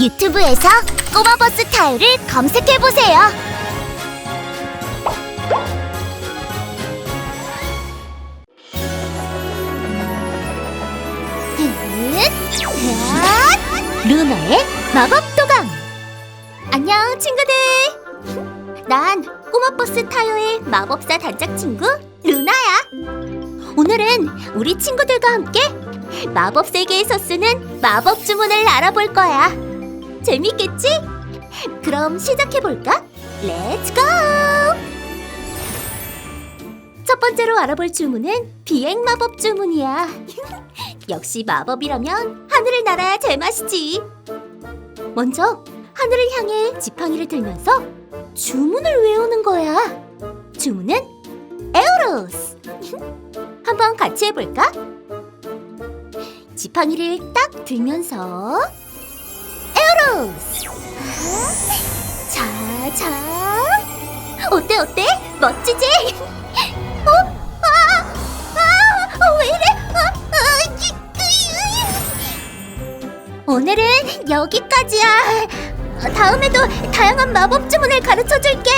유튜브에서 꼬마버스 타요를 검색해보세요. 루나의 마법 도감. 안녕 친구들. 난 꼬마버스 타요의 마법사 단짝 친구 루나야. 오늘은 우리 친구들과 함께 마법 세계에서 쓰는 마법 주문을 알아볼 거야. 재밌겠지? 그럼 시작해 볼까? 렛츠 고! 첫 번째로 알아볼 주문은 비행 마법 주문이야. 역시 마법이라면 하늘을 날아야 제맛이지. 먼저 하늘을 향해 지팡이를 들면서 주문을 외우는 거야. 주문은 에우로스. 한번 같이 해볼까? 지팡이를 딱 들면서 자, 자. 어때, 어때? 멋지지? 어? 아! 아! 어, 왜 이래? 아! 아! 오늘은 여기까지야. 다음에도 다양한 마법 주문을 가르쳐 줄게.